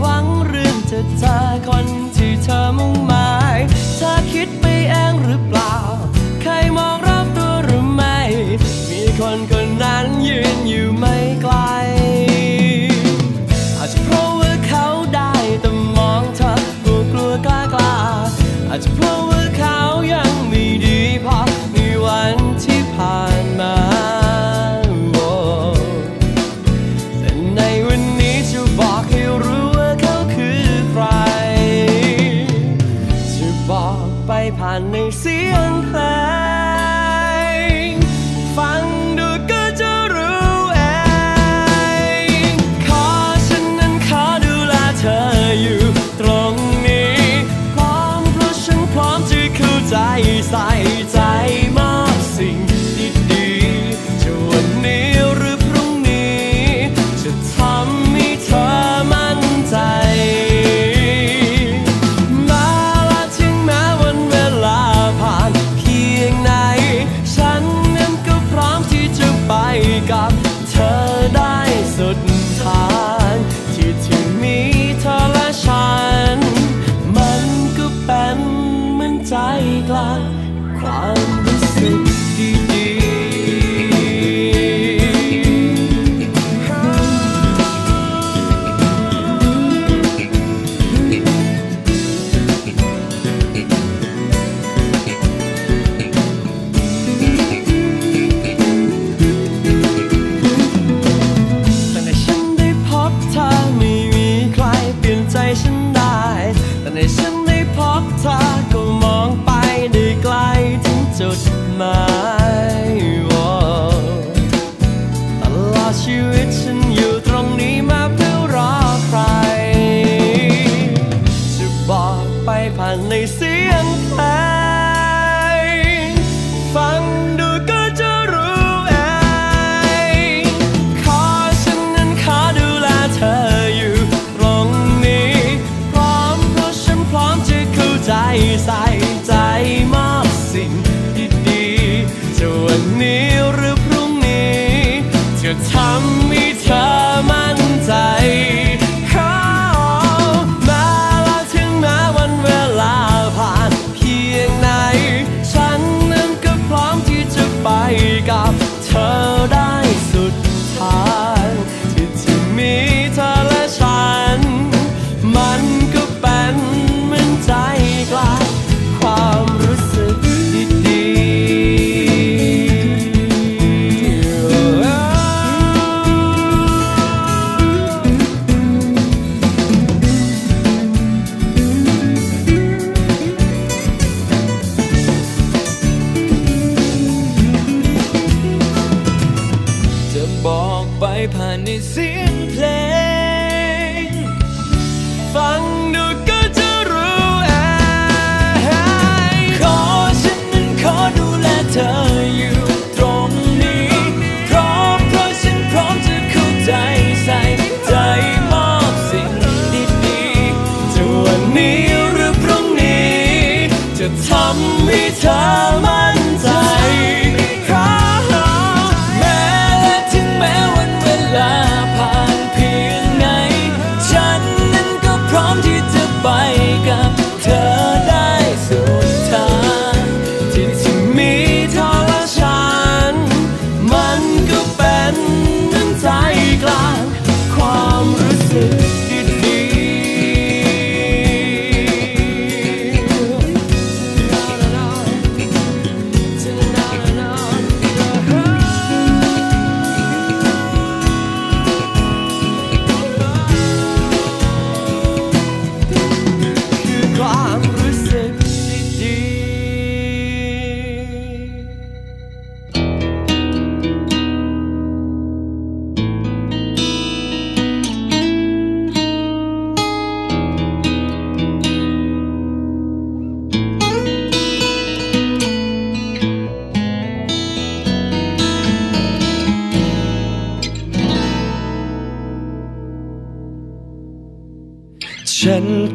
หวังเรื่องจะเจอคนที่เธอมุ่งหมายเธอคิดไปเองหรือเปล่า ใครมองรอบตัวหรือไม่ มีคนคนนั้นยืนอยู่ไหม 一再一再างในเสียง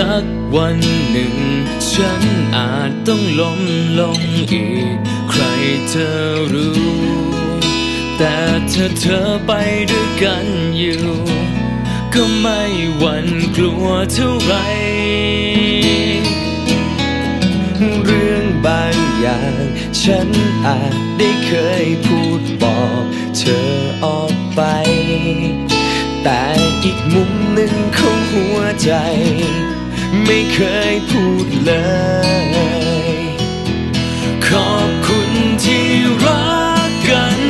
สักวันหนึ่ง ฉันอาจต้องล้มลงอีก ใครจะรู้ แต่ถ้าเธอไปด้วยกันอยู่ ก็ไม่หวั่นกลัวเท่าไหรเรื่องบางอย่าง ฉันอาจได้เคยพูดบอกเธอออกไปแต่อีกมุมหนึ่งของหัวใจ ไม่เคยพูดเลย ขอบคุณที่รักกัน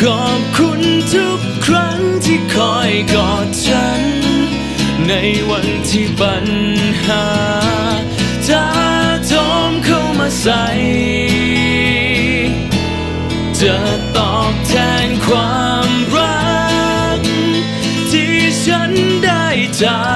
ขอบคุณทุกครั้งที่คอยกอดฉัน ในวันที่ปัญหาท้าโถมเข้ามาใส่จะตอบแทนความรัก ที่ฉันได้จาก